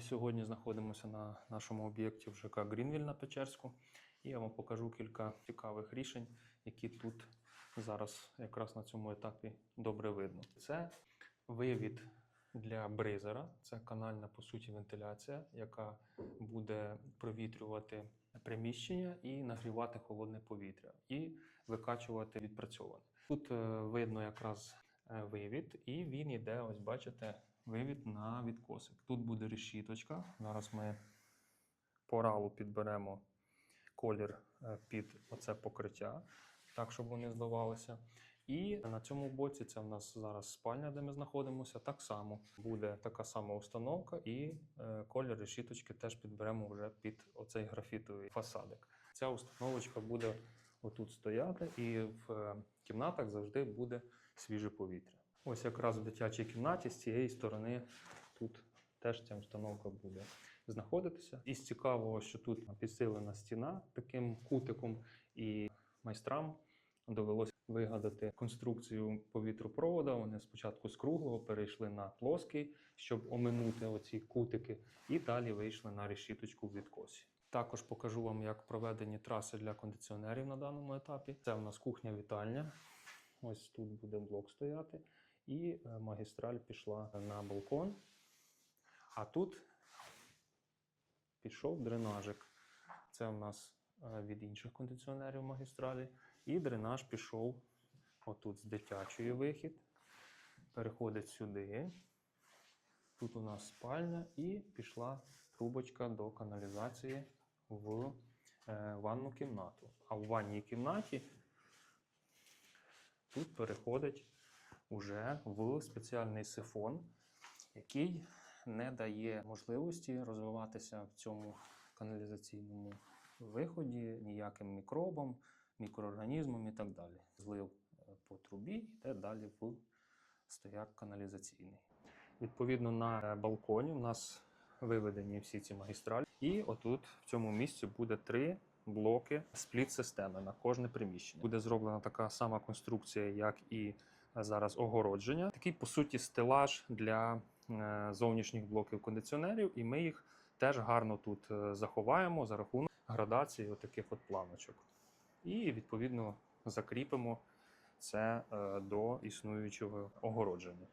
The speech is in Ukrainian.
Сьогодні знаходимося на нашому об'єкті в ЖК Грінвіль на Печерську, і я вам покажу кілька цікавих рішень, які тут зараз якраз на цьому етапі добре видно. Це вивід для бризера, це канальна по суті вентиляція, яка буде провітрювати приміщення і нагрівати холодне повітря, і викачувати відпрацьоване. Тут е, видно якраз вивід, і він іде, ось бачите, вивід на відкосик. Тут буде решіточка. Зараз ми по ралу підберемо колір е, під оце покриття, так, щоб вони зливалися. І на цьому боці це в нас зараз спальня, де ми знаходимося. Так само буде така сама установка, і е, колір решіточки теж підберемо вже під оцей графітовий фасадик. Ця установочка буде отут стояти, і в е, кімнатах завжди буде свіже повітря. Ось якраз в дитячій кімнаті з цієї сторони тут теж ця установка буде знаходитися. І з цікавого, що тут підсилена стіна таким кутиком, і майстрам довелося вигадати конструкцію повітропровода. Вони спочатку з круглого перейшли на плоский, щоб оминути оці кутики, і далі вийшли на решіточку в відкосі. Також покажу вам, як проведені траси для кондиціонерів на даному етапі. Це у нас кухня-вітальня. Ось тут буде блок стояти, і е, магістраль пішла на балкон. А тут пішов дренажик. Це у нас е, від інших кондиціонерів магістралі. І дренаж пішов отут з дитячої вихід. Переходить сюди. Тут у нас спальня і пішла трубочка до каналізації в е, ванну кімнату. А в ванній кімнаті тут переходить уже в спеціальний сифон, який не дає можливості розвиватися в цьому каналізаційному виході ніяким мікробам, мікроорганізмам і так далі. Злив е, по трубі йде далі в стояк каналізаційний. Відповідно, на е, балконі у нас виведені всі ці магістралі, і отут в цьому місці буде три блоки спліт-системи на кожне приміщення. Буде зроблена така сама конструкція, як і зараз огородження. Такий, по суті, стелаж для е, зовнішніх блоків кондиціонерів, і ми їх теж гарно тут е, заховаємо за рахунок градації таких от планочок. І відповідно закріпимо це е, до існуючого огородження.